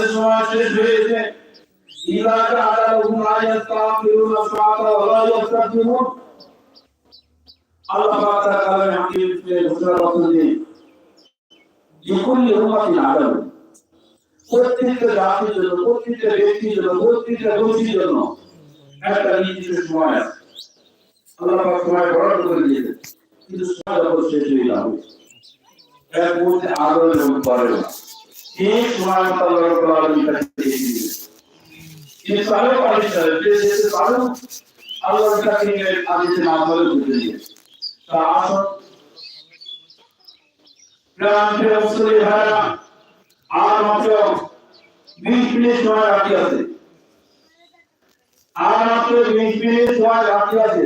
আমাদের সময় শেষ হয়েছে إذا جعلهم لا يستغفرون الصراط ولا يستغفرون আল্লাহ পাক তার কালামে হাকিমে ঘোষণা করছেন যে লিকুল্লি উম্মাতিন আদাল প্রত্যেকটা জাতির জন্য প্রত্যেকটা ব্যক্তির জন্য প্রত্যেকটা গোষ্ঠীর জন্য একটা নির্দিষ্ট সময় আছে আল্লাহ পাক সময় বরাদ্দ করে দিয়েছেন কিন্তু সময় যখন শেষ হয়ে যাবে এর মধ্যে আদর এবং আলামিন তাকে দিয়ে দিয়েছেন কিন্তু তাহলে পারিস না যে যেতে পারো আল্লাহর কাছে নিয়ে আদিতে না বলে বুঝে দিয়ে তা আসুন গ্রামের মুসলিম ভাইরা আর মাত্র বিশ মিনিট সময় বাকি আছে আর মাত্র বিশ মিনিট সময় বাকি আছে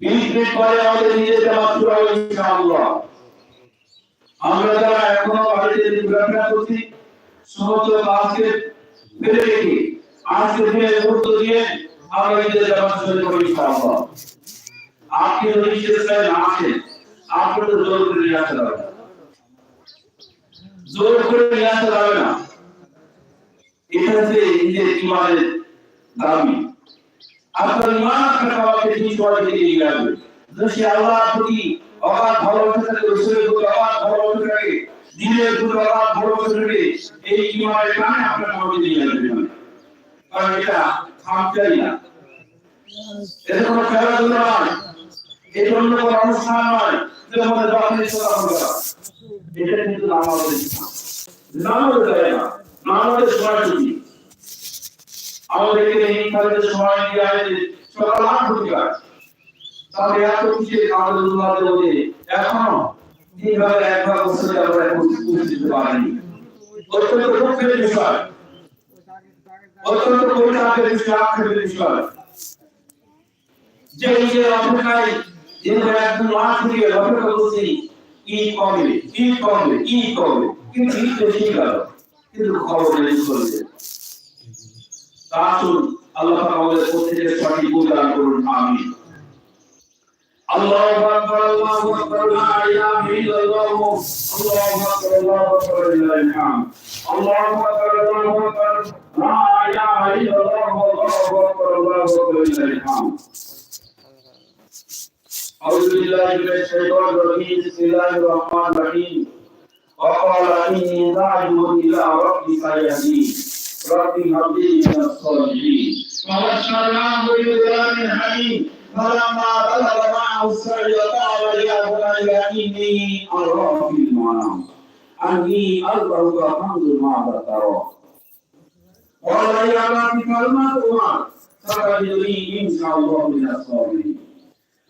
বিশ আমাদের নিজের জামা শুরু হবে ইনশাআল্লাহ আমরা যারা এখনও বাড়িতে ঘোরাফেরা করছি, সমস্ত কাজকে ফেলে রেখে আজকে দিনে গুরুত্ব দিয়ে আমরা নিজেদের জামা শুরু করি ইনশাআল্লাহ আপনি যদি সেটা না আসেন আপনি তো জোর করে নিয়ে আসতে পারবেন না। জোর করে নিয়ে আসতে পারবে না। এটা হচ্ছে নিজের ইমানের দাবি। আপনার ইমান আপনাকে আমাকে ঠিক করে দিয়ে নিয়ে আসবে। যদি সে আল্লাহর প্রতি অগাধ ভালোবাসা থাকে রসুলের প্রতি অগাধ ভালোবাসা থাকে দিনের প্রতি অগাধ ভালোবাসা থাকে এই ইমানের কারণে আপনাকে আমাকে নিয়ে আসবে। কারণ এটা থামতেই না। এটা কোনো খেলাধুলা নয়। এটা অন্য কোনো অনুষ্ঠান নয়। যে আমাদের দখলের কথা হবে এটা কিন্তু আমাদের। না দেয় না। না আমাদের সময়সূচি আমাদেরকে এই কাজে সময় দিয়ে আছে সকাল আট ঘটিকা তাহলে এত কিছু আমাদের উন্নতি হতে এখনও তিনভাবে একবার বছরে আমরা এখন পারিনি। অত্যন্ত দুঃখের বিষয়। অত্যন্ত পরিণামের বিষয়, আক্ষেপের বিষয়। যে এই যে অপেক্ষায় যেহেতু একদম মাস থেকে অপেক্ষা করছি, ই কবে ই কবে ই কবে কিন্তু ই তো গেল, কিন্তু খবর নেই চলছে তা আসুন, আল্লাহ আমাদের প্রত্যেকের সঠিক উদাহরণ করুন আমি আল্লাহু আকবার আল্লাহু আকবার লা ইলাহা ইল্লাল্লাহ আল্লাহু আকবার আল্লাহু আকবার লিল্লাহিল হামদ আল্লাহু আকবার আল্লাহু আকবার লা ইলাহা ইল্লাল্লাহ আল্লাহু আকবার আল্লাহু আকবার লিল্লাহিল হামদ أعوذ بالله من الشيطان الرجيم بسم الله الرحمن الرحيم وقال إني ذاهب إلى ربي سيهدين ربي هب لي من الصالحين فبشرناه بغلام حليم فلما بلغ معه السعي قال يا بني إني أرى في المنام أني أذبحك فانظر ماذا ترى قال يا رب فلما تؤمر فتجدني إن شاء الله من الصابرين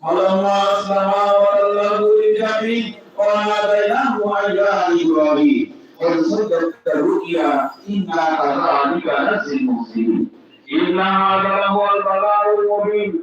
فلما أسلما وتله للجبين وناديناه أن يا إبراهيم قد صدقت الرؤيا إنا كذلك نجزي المحسنين إن هذا لهو البلاء المبين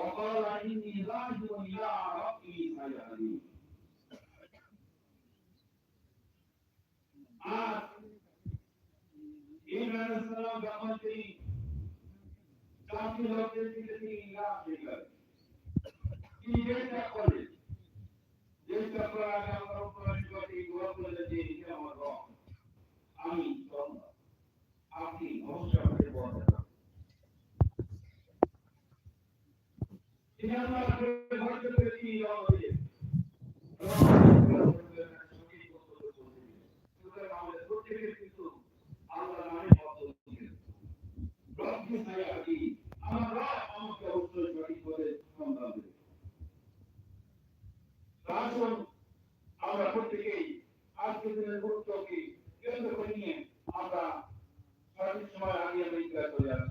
وقال إني ذاهب إلى ربي سيهدين আর ইব্রাহিম আলাইহিস সালাম যখন তিনি কাফির লোকদের দিকে তিনি ইলাহ দেখলেন তিনি যেটা করলেন যেটা করার আগে আমরা উপরে নিকটে দোয়া করলেন যে হে আমার রব আমি তোমরা আপনি অবশ্যই আমাদের বলেন আমরা প্রত্যেকেই আজকের দিনের গুরুত্বকে কেন্দ্র করে নিয়ে আমরা সঠিক সময় আগে আমরা ইতিহাস করে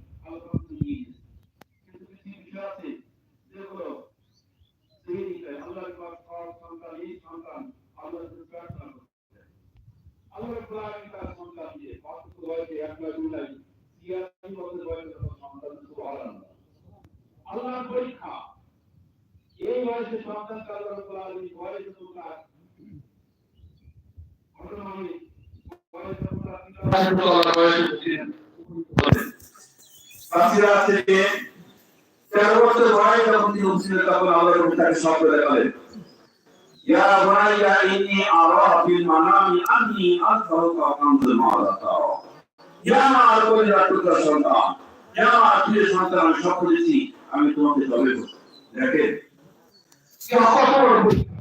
যে তেরো বছর বয়স যখন আমি তোমাকে দেখেন বড় পরীক্ষা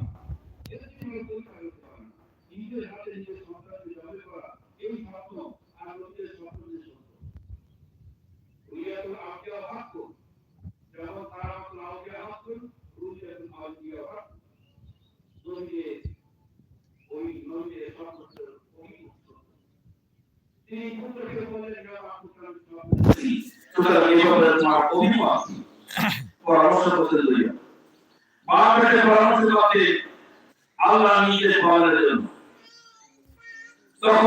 এটা তুমি পরীক্ষা করতে পারো না। নিজের হাতে নিজের সন্তানকে জবে করা এই স্বপ্ন আর লোকের স্বপ্ন যে সত্য রুইয়াতুল আউলিয়া হক যেমন কারামাতুল আউলিয়া হক রুইয়াতুল আউলিয়া হক নবীয়ে ওই নবীয়ে সর্বোচ্চ ওই তিনি পুত্রকে বললেন যে আমার পুত্র সুতরাং এই ব্যাপারে তোমার অভিমত পরামর্শ আল্লাহ নিজে তখন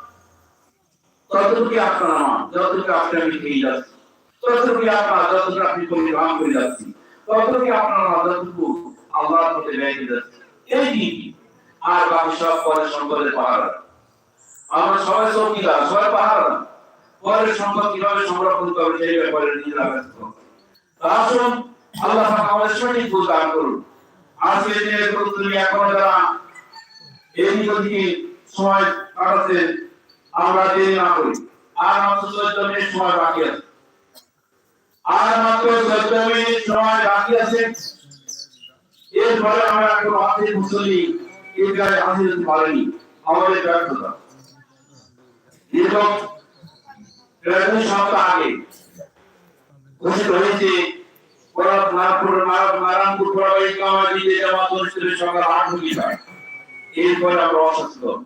ততটুকু আপনার আমার যতটুকু আপনি আমি খেয়ে যাচ্ছি ততটুকু আপনার যতটুকু আপনি পরিধান করে যাচ্ছি ততটুকু আপনার আমার যতটুকু আল্লাহর প্রতি ব্যয় দিয়ে যাচ্ছি। এই নীতি আর বাকি সব পরের সম্পদের পাহারা আমরা সবাই চৌকিদার সবাই পাহারা পরের সম্পদ কীভাবে সংরক্ষণ করবে, সেই ব্যাপারে নিজেরা ব্যস্ত। আসুন, আল্লাহ আমাদের সঠিক বুঝ দান করুন। আজকে যে এখনও যারা এই দিকে সময় কাটাতে আমরা দেরি না করি। আর মাত্র চোদ্দ সময় বাকি আছে। আর মাত্র চোদ্দ মিনিট সময় বাকি আছে। এরপরে আমরা এখন হাতে মুসলি গায়ে হাজির হতে পারেনি। আমাদের ব্যর্থতা। এবং প্রায় সপ্তাহ আগে ঘোষিত হয়েছে এরপরে আমরা অসচেতন।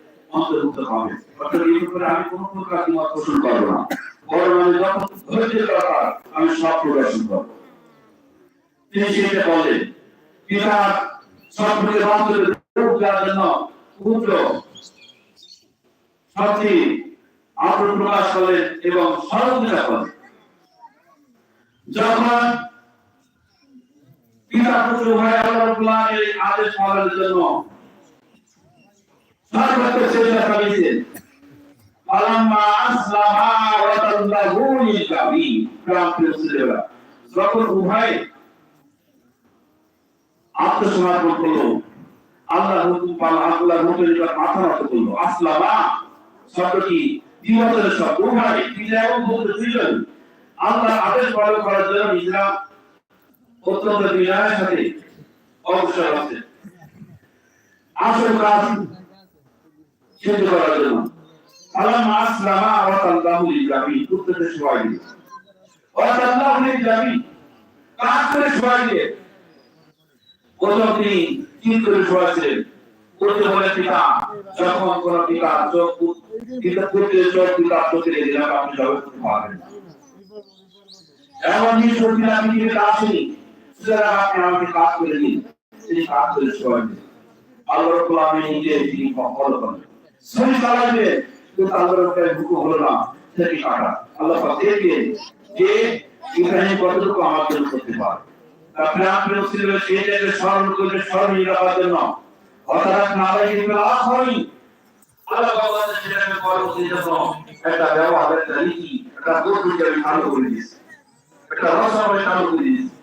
অন্তর্ভুক্ত হবেন অর্থাৎ এই ব্যাপারে আমি কোনো প্রকার মত পোষণ করব না বরং আমি যত ধৈর্যের দরকার আমি সব প্রদর্শন করব তিনি সেটা বলেন পিতার সম্পর্কে বান্ধবের রূপ দেওয়ার জন্য পুত্র সত্যি আগ্রহ প্রকাশ করেন এবং সহযোগিতা করেন যখন পিতা পুত্র ভাই আল্লাহ আদেশ পালনের জন্য সর্বত্র চেষ্টা চালিয়েছেন আলাম্মা আসলামা ওয়া তাল্লাহু লিল প্রিয় ছেলেরা যখন উভয় আত্মসমর্পণ করল আল্লাহ হুকুম পালন আল্লাহ উপর মাথা নত করল আসলামা শব্দটি দ্বিবচনের শব্দ উভয় পিতা এবং পুত্র দুইজন আল্লাহ আদেশ পালন করার জন্য নিজেরা অত্যন্ত বিনয়ের সাথে অবসর আছে আসল কাজ সিদ্ধ করার জন্য। আল্লাহ আসলামা ওয়া তাল্লাহু লিল জাবিন পুত্রদের সবাই দিয়ে ওয়া তাল্লাহু লিল কাজ করে সবাই দিয়ে প্রথম তিনি তিন করে শোয়াছিলেন করতে বলে পিতা, যখন কোন পিতা চোখ পিতা করতে চোখ পিতা চোখে দিলাম আপনি করতে পারবেন না। আমাকে কাজ করে দিন। তিনি কাজ করে আল্লাহ রব্বুল নিজে তিনি ফলো করেন। সহি চালাবে কিন্তু আল্লাহ রব্বুল হুকুম হলো না। সেটি কাটা আল্লাহ পাক দেখলেন যে ইব্রাহিম কতটুকু আমার জন্য করতে পারে। আপনি আপনি ছিল সেটাকে স্মরণ করে স্মরণীয় রাখার জন্য। অর্থাৎ না লাগে আখ হয়নি আল্লাহ ভগবানের সেটাকে পরবর্তী জন্য একটা ব্যবহার, একটা রীতি একটা পদ্ধতি আমি চালু করে দিয়েছি। একটা রসময় চালু করে দিয়েছি।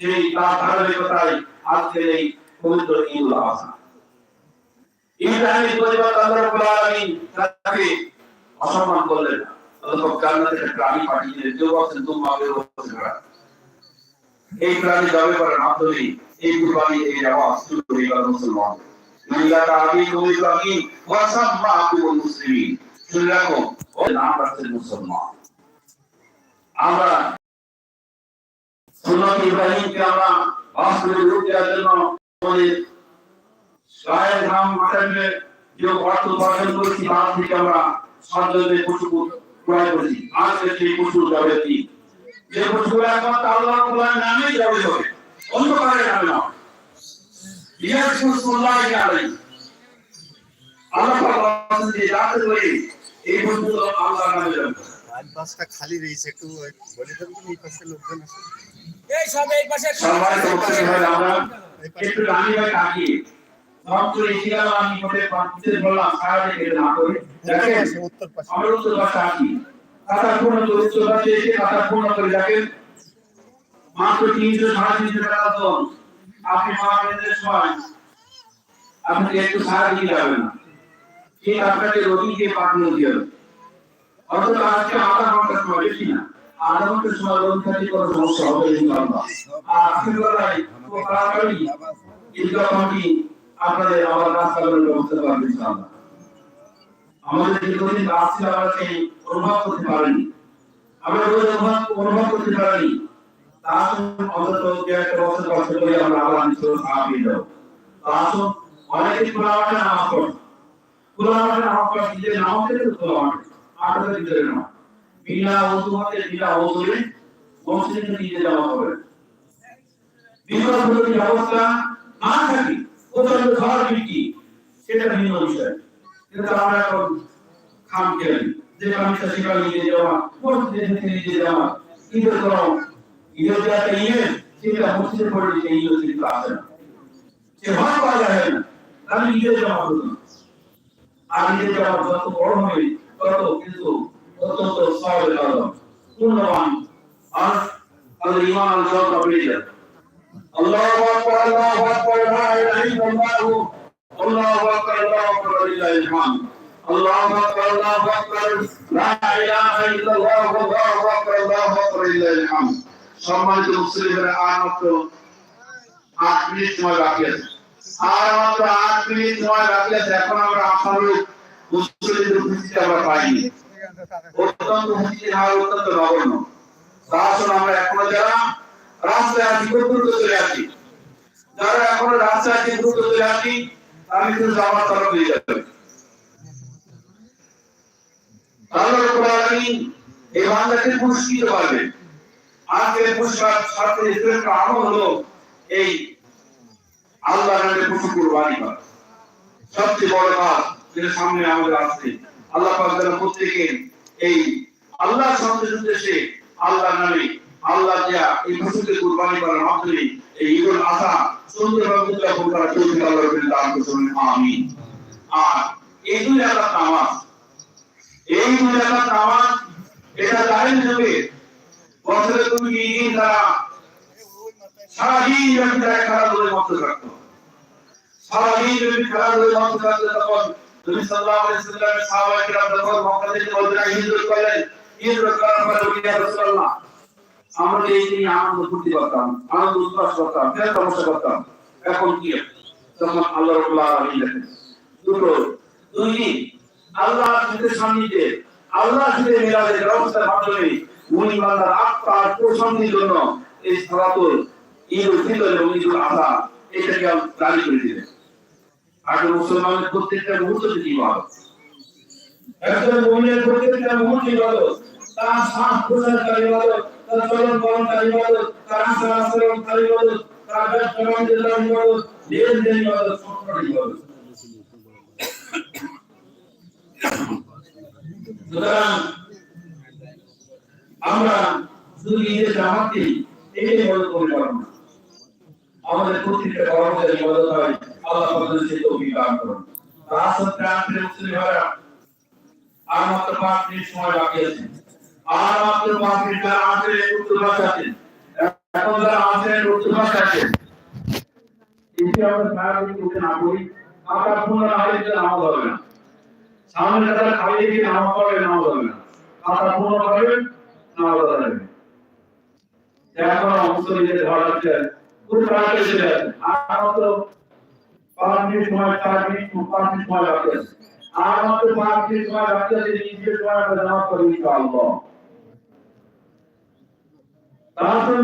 সেই তার ধারাবাহিকতায় আজকের এই পবিত্র ঈদুল আজহা। ইব্রাহিম পরিবার আল্লাহ রাব্বুল আলামিন তাকে অসম্মান করলেন না। আল্লাহ জান্নাতে একটা প্রাণী পাঠিয়ে দিলেন। কেউ আমরা গায়ের ঘাম মাথায় যে অর্থ উপার্জন করেছি তার থেকে আমরা সঞ্চয়ে পশু ক্রয় করেছি। আজকে সেই পশু যাবে কি? যে পশুগুলো একমাত্র আল্লাহ নামেই যাবে হবে অন্য কারণে যাবে। না খালি রয়েছে একটু বলে দেবেন এই পাশে লোকজন আছে? এই সব এই পাশে উপস্থিতি আমরা একটু রানী ভাই তাকিয়ে। মাত্র ইসলাম আমি কোটে পাঁচতে বললাম সারা থেকে না করে। দেখেন আমরা উত্তর পাশে। আছি। কাতার পূর্ণ করে উত্তর পাশে এসে কাতার পূর্ণ করে দেখেন মাত্র তিনশো সাড়ে তিনশো টাকা তো আপনি মহামেন্দ্রের সময় আপনি একটু সারা দিয়ে যাবেন না। ঠিক আপনাকে রোগীকে পাঠানো দিয়ে হবে। অথচ আজকে আধা ঘণ্টা সময় বেশি না। আধা ঘণ্টার সময় রোগ থাকলে কোনো সমস্যা হবে ইনশাআল্লাহ। আর আজকের তাড়াতাড়ি। ঈদগাহ আপনাদের আমার রাস্তাগুলোর ব্যবস্থা করবে ইনশাআল্লাহ। আমাদের দীর্ঘদিন কাজ ছিল আমরা সেই অনুভব করতে পারিনি। আমরা রোজ অনুভব অনুভব করতে পারিনি অন্তত বছর করে আমরা বিনা বিনা মসজিদে নিজে যাওয়া হবে বিকল্প যদি ব্যবস্থা না থাকে প্রচণ্ড ঝড় বৃষ্টি সেটা ভিন্ন বিষয়। কিন্তু আমরা এখন খাম খেলি যে কামিটা সেখানে নিয়ে যাওয়া মসজিদে থেকে নিয়ে যাওয়া? ঈদের করো ঈদের যে একটা ইভেন্ট সেটা মসজিদে করে দিতে এই কিন্তু আসে না। সে ভাগ পাওয়া যায় না। তাহলে ঈদের যাওয়া হতো না আর ঈদের যাওয়া যত বড় হবে, তত কিন্তু অত্যন্ত সহজ হবে পূর্ণবান। আর তাদের ইমান আর জলটা বেড়ে যাবে আল্লাহু আকবার আল্লাহু আকবার, লা ইলাহা ইল্লাল্লাহ। আল্লাহু আকবার আল্লাহু আকবার লিল্লাহিল হামদ আল্লাহু আকবার আল্লাহু আকবার, লা ইলাহা ইল্লাল্লাহ, আল্লাহু আকবার আল্লাহু আকবার লিল্লাহিল হামদ সম্মানিত মুসলিমরা আর মাত্র 8 মিনিট সময় বাকি আছে। আর মাত্র 8 মিনিট সময় বাকি আছে, এখন আমরা আশানুরূপ মুসলিমদের উপস্থিতি আমরা পাইনি। অত্যন্ত হুমকি হার অত্যন্ত নগণ্য। তা আসলে আমরা এখনও যারা খুব দ্রুত চলে আসি। যারা এখনও আছি, দ্রুত চলে আসি, আমি কিন্তু আমার তরফ দিয়ে আল্লাহ হলো এই সবচেয়ে বড় কাজ সামনে আমাদের আসছে, আল্লাহ প্রত্যেকে এই আল্লাহ সন্তুষ্ট উদ্দেশ্যে আল্লাহর নামে আল্লাহ যা এই পশুকে কুরবানি করার মাধ্যমে এই ঈদুল আজহা সুন্দরভাবে উদযাপন করা চলছে আল্লাহ রবিল দান করছেন আমিন। আর এই দুই এলাকার নামাজ, এই দুই এলাকার নামাজ এটা জানেন যুগে বছরে তুমি এই দিন তারা সারাদিন ব্যাপী তারা খেলাধুলোয় মত্ত থাকতো। সারাদিন ব্যাপী খেলাধুলোয় মত্ত থাকতো তখন নবী সাল্লাল্লাহু আলাইহি সাল্লামের সাহাবায়ে কেরাম যখন মক্কা থেকে মদিনায় হিজরত করলেন, হিজরত করার পরে ইয়া রাসূলুল্লাহ আমরা এই দিনে আনন্দ ফুর্তি করতাম আনন্দ উল্লাস করতাম ফের তমসা করতাম? এখন কি? তখন আল্লাহ রাব্বুল আলামিন দেখেন, দুটো, দুই দিন আল্লাহ সাথে সান্নিধ্যে, আল্লাহ সাথে মিলাদের ব্যবস্থার মাধ্যমে উনি বান্দার আত্মার প্রশান্তির জন্য এই সালাতুল ঈদ উল ফিতর এবং ঈদ উল আযহা এটাকে জারি করে দিলেন। আর মুসলমানের প্রত্যেকটা মুহূর্ত যদি ইবাদত। একজন মুমিনের প্রত্যেকটা মুহূর্ত ইবাদত, তার শ্বাস প্রশ্বাস ইবাদত তার চলন বলন তার ইবাদত তার আচার আচরণ তার ইবাদত তার ব্যবসা বাণিজ্য তার ইবাদত ইবাদত ইবাদত আমরা শুধু ঈদের জামাতকে এটাই বড় পরিকল্পনা আমাদের প্রত্যেকটা কর্মচারী মদত হয়। আল্লাহ আপনাদের সেই তৌফিক দান করুন। রাসূল প্রাণের মুসলিম ভাইরা আর মাত্র পাঁচ মিনিট সময় বাকি আছে। আর মাত্র পাঁচ মিনিট আছেন এখন যারা আসেন উত্তর ভাষা আছেন আমরা না করি আপনার পূর্ণ না হলে তো হবে না। সামনে যারা খাইয়ে গিয়ে নামাজ পড়বে নামাজ হবে না। আপনার পূর্ণ করবেন নামাজ হবে এখন মুসলিমদের ঘর আছে আর আছে আর মাত্র পাঁচ মিনিট সময় আছে নিজের সময় আমরা নামাজ পড়ি, ইনশাআল্লাহ। তাহলে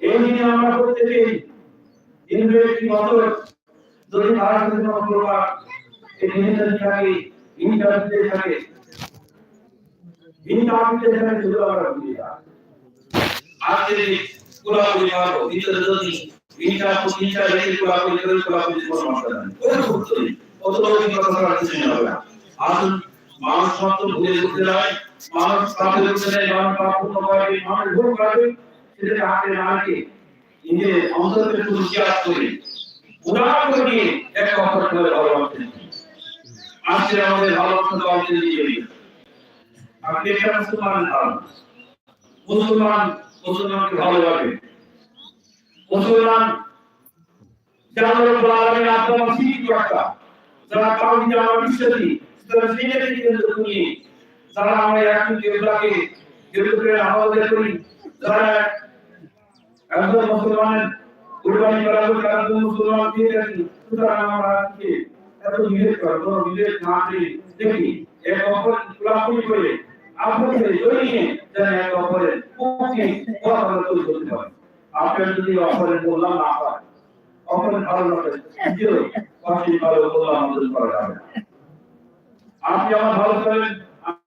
এই দিনে আমরা প্রত্যেকেই হিন্দু একটি বছর যদি তারা যদি কোনো প্রকার এই জিনিসের থাকে ইন্টারভিউ থাকে ইন্টারভিউ থাকে শুধু আমরা বুঝি না আজকে কোলাকুলি মারো ভিতরে যদি ইন্টার ইন্টার রেখে কোলাকুলি করে, কোলাকুলি কোনো মাত্রা নেই। অত লোক কথা কিছু হবে না আসুন, মানুষ মাত্র ভুলে উঠতে যায়। মানুষ না রেখে নিজে অন্তরকে শুধু করে উদাহরণ নিয়ে এক অপর করে ভালোবাসতেন আজকে আমাদের ভালোবাসা পাওয়াতে দিয়ে আপনি একটা মুসলমান আমরা বিশ্বাসী সিনেতে কিন্তু নিয়ে যারা আমরা একজন দেবতাকে দেবতাকে আহ্বান করি, যারা একজন মুসলমানের কুরবানি করা হবে তারা একজন মুসলমান দিয়ে রাখি সুতরাং আমরা আজকে এত বিভেদ করা কোনো বিভেদ না করে দেখি, এক অপর কুলাকুলি করে আপনাদের জড়িয়ে যেন এক অপরের পক্ষে কথা তৈরি করতে পারে আপনার যদি অপরের বললাম না হয় আমাদের। আপনি আমার ভালো করেন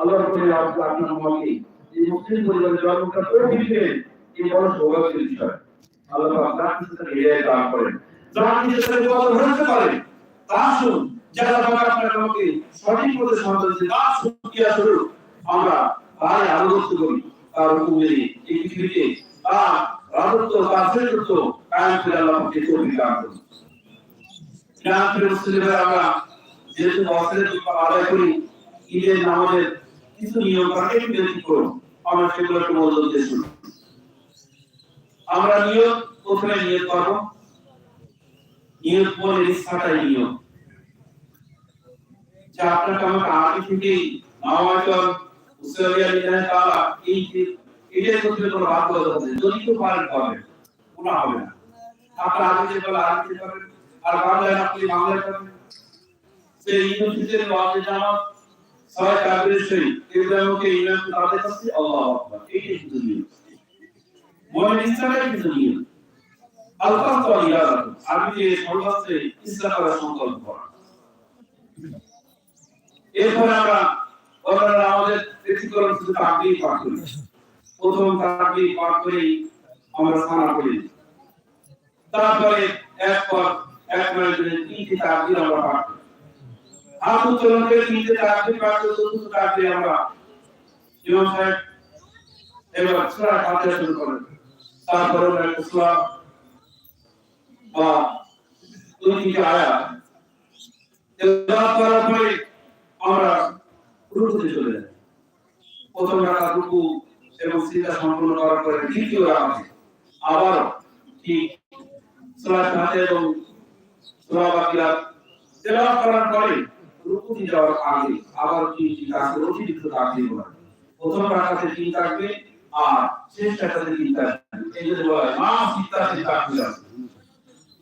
আল্লাহর করে আপনার আমাকে এই মুসলিম পরিবারে জন্মটা করে দিলেন এই বড় সৌভাগ্যের বিষয়। আল্লাহ হৃদয় দিন তার আমাকে তৌফিক দান আমরা যেহেতু আদায় করি, ঈদের নামাজের কিছু নিয়ম থাকে একটু ব্যতিক্রম আমরা সেগুলো একটু মনোযোগ দিয়ে শুনি আমরা নিয়ম প্রথমে নিয়ত করব নিয়ত পরে ইচ্ছাটাই নিয়ম যে আপনাকে আমাকে আগে থেকেই নামাজল উসলিয়া লিল্লাহি তাআলা এই যে, এটাই করতে কোনো বাদ কথা হবে যদি তো পারেন, পাবেন। কোনো হবে না। আপনার আগে যে বলে, আগে যে পাবেন। আর বাংলায় আপনি বাংলায় পাবেন। সেই ইউনিভার্সিটির ওয়াজে জামাত ছয় কাবিরের সহিত ইব্রাহিমকে ইমাম তাদের কাছে আল্লাহু আকবার, এইটাই শুধু নিয়ম। মনে ইসলামের কিন্তু নিয়ম। আল্লাহ তো ইয়াদ আমি যে ইসলাম করার সংকল্প। করা আমরা ওনারা আমাদের শুধু পাঠ করি। প্রথম পাঠ করেই আমরা সানা করি তারপরে এক পর এক মিনিটে তিনটি আমরা পাঠ করি। তিনটে তাকবীর পাঠ করে চতুর্থ তাকবীর আমরা। ইমাম সাহেব, এবার সূরা ফাতিহা শুরু করেন। তারপরে আমরা একটা বা দুই তিনটে আয়াত। তেলাওয়াত করার পরে আমরা রুকুতে চলে যাই। প্রথম রাখা রুকু এবং সিজদা সম্পন্ন করার পরে দ্বিতীয় রাখাতে আবার ঠিক সূরা ফাতিহা এবং সূরা বাকিয়া তেলাওয়াত করার পরে রুকুতে যাওয়ার আগে আবার কি কি কাছে অতিরিক্ত তাকবীর বলা প্রথম রাখাতে তিন থাকবে? আর শেষ রাখাতে তিন থাকবে? এই জন্য বলা হয় মা সিত্তাতে তাকবীর আছে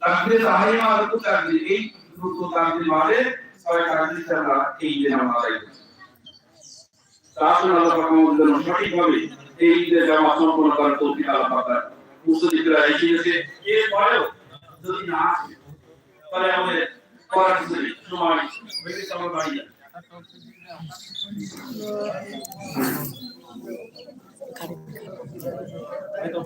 তাকবীরে তাহরিমা রুকু তাকবীর এই রুকু তাকবীর মানে ছয় তাকবীর আমরা এই যে নামাজ আদায় করি। আল্লাহ পাক আমাদের সঠিকভাবে এই ঈদের জামা সম্পন্ন করার তৌফিক আল্লাহ পাক মুসলিমরা এসে গেছে এরপরেও যদি না আসে, তাহলে আমাদের Quase nós, Benção da Bahia. Então,